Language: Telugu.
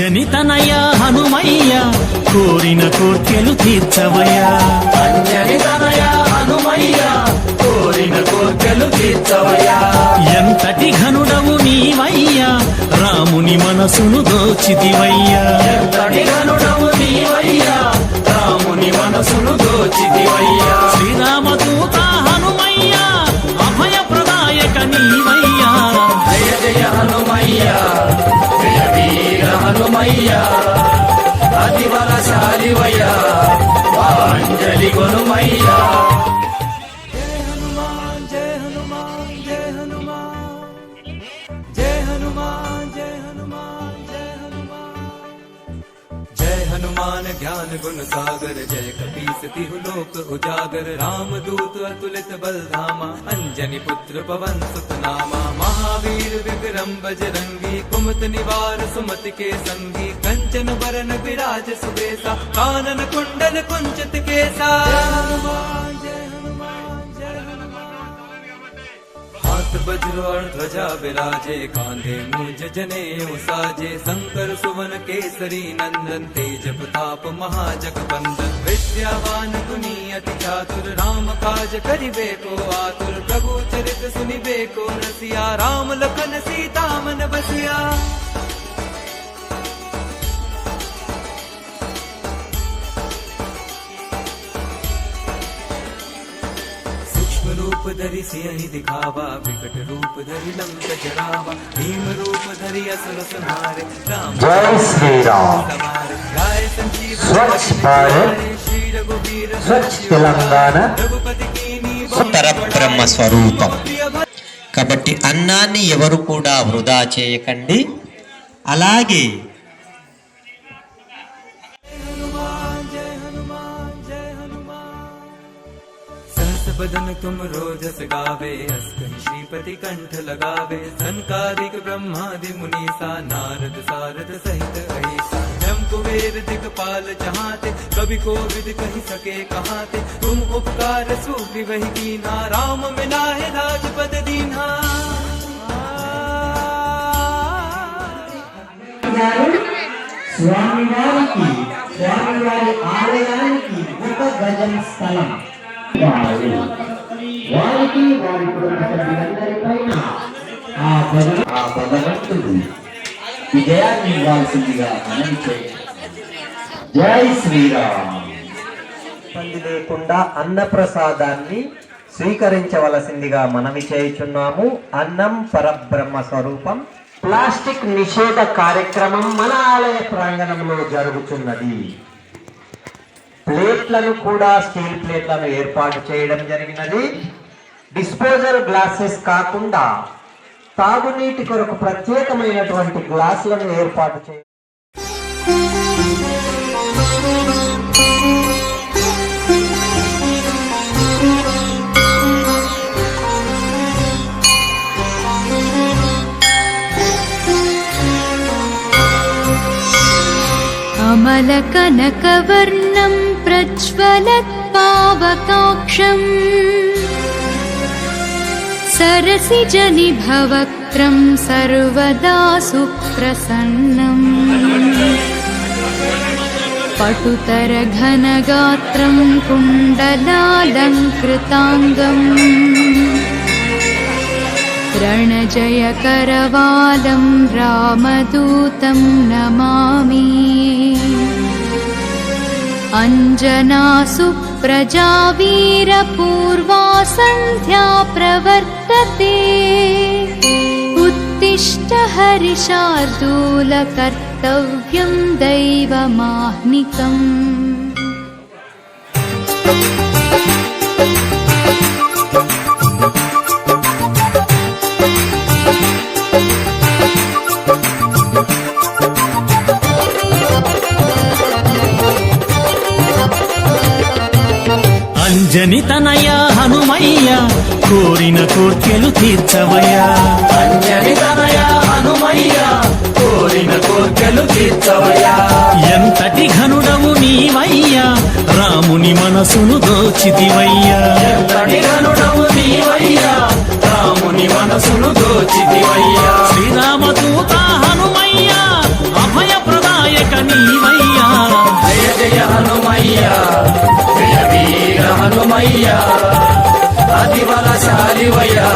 అంజనితనయ హనుమయ్య కోరిన కోర్కెలు తీర్చవయ్యా. అంజనితనయ హనుమయ్య కోరిన కోర్కెలు తీర్చవయ్యా. ఎంతటి ఘనుడవు నీవయ్యా రాముని మనసును దోచిదివయ్యా ఎంతటి ఘనుడవు నీవయ్యా రాముని మనసును దోచిదివయ్యా శ్రీరామదూత హనుమయ్య అభయ ప్రదాయక నీవయ్యా. కొనుమయ్యా. హనుమయ్య అతివరశాలివయ్య అంజలి కొనుమయ్యా. हनुमान ज्ञान गुण सागर जय कपीस तिहु लोक उजागर राम दूत अतुलित बल धामा अंजनी पुत्र पवन सुत नामा महावीर विक्रम बजरंगी कुमत निवार सुमति के संगी कंचन बरन विराज सुबेसा कानन कुंडल कुंचित केसा हाथ ध्वजा विराजे, कांधे मुझ जने साजे शंकर सुवन केसरी नंदन, तेज प्रताप महाजग बंदन विद्यावान गुनी अति चातुर, राम काज करिबे को आतुर, प्रभु चरित सुनिबे को रसिया, राम लखन सीता मन बसिया। रूप धरि सियहि दिखावा विकट रूप धरि लंक जरावा भीम रूप धरि असुर संहारे राम जय श्री राम सवारे गाय संजीव स्वच्छ भारत श्री रघुवीर स्वच्छ తెలంగాణ रघुपति कीनी పరబ్రహ్మ స్వరూపం प्रिय भक्त కాబట్టి అన్నాన్ని ఎవరు కూడా వృధా చేయకండి అలాగే हंस बदन तुम रोजस गावे हस्कन श्रीपति कंठ लगावे। संकारिक ब्रह्मादि मुनीसा नारद सारद सहित अहिसा। जम कुबेर दिगपाल जहाते कवि कोविद कही सके कहाते। तुम उपकार सूफी वही कीना राम में नाहे राजपद दीना स्वामी की, स्वामी वारी की उप भजन स्थलम వారు వారికి వారి కుటుంబ సభ్యులందరిపైన ఆ పద ఆ పదవంతుడు విజయాన్ని ఇవ్వాల్సిందిగా మనం జై శ్రీరామ్. ఇబ్బంది లేకుండా అన్న ప్రసాదాన్ని స్వీకరించవలసిందిగా మనవి చేయుచున్నాము. అన్నం పరబ్రహ్మ స్వరూపం ప్లాస్టిక్ నిషేధ కార్యక్రమం మన ఆలయ ప్రాంగణంలో జరుగుతున్నది. ప్లేట్లను కూడా స్టీల్ ప్లేట్లను ఏర్పాటు చేయడం జరిగినది. డిస్పోజల్ గ్లాసెస్ కాకుండా తాగునీటి కొరకు ప్రత్యేకమైనటువంటి గ్లాసులను ఏర్పాటు చేయ अमलकनकवर्णं प्रज्वलत्पावकाक्षम्। सरसिजनिभवक्त्रं सर्वदा सुप्रसन्नम्। पटुतरघनगात्रं कुण्डलालङ्कृताङ्गम्। रणजयकरवालं रामदूतं नमामि अञ्जनासु प्रजावीरपूर्वा सन्ध्या प्रवर्तते। उत्तिष्ठ हरिशार्दूलकर्तव्यं दैवमाह्निकम् అంజనితనయ హనుమయ్య కోరిన కోర్కెలు తీర్చవయ్యా. అంజనితనయ హనుమయ్య కోరిన కోర్కెలు తీర్చవయ్యా. ఎంతటి ఘనుడవు నీవయ్యా రాముని మనసును దోచితివయ్యా. ఎంతటి ఘనుడవు నీవయ్యా రాముని మనసును దోచితివయ్యా. శ్రీరామదూత హనుమయ్య అభయ ప్రదాయక నీవయ్యా. అదివల శాలివయ్యా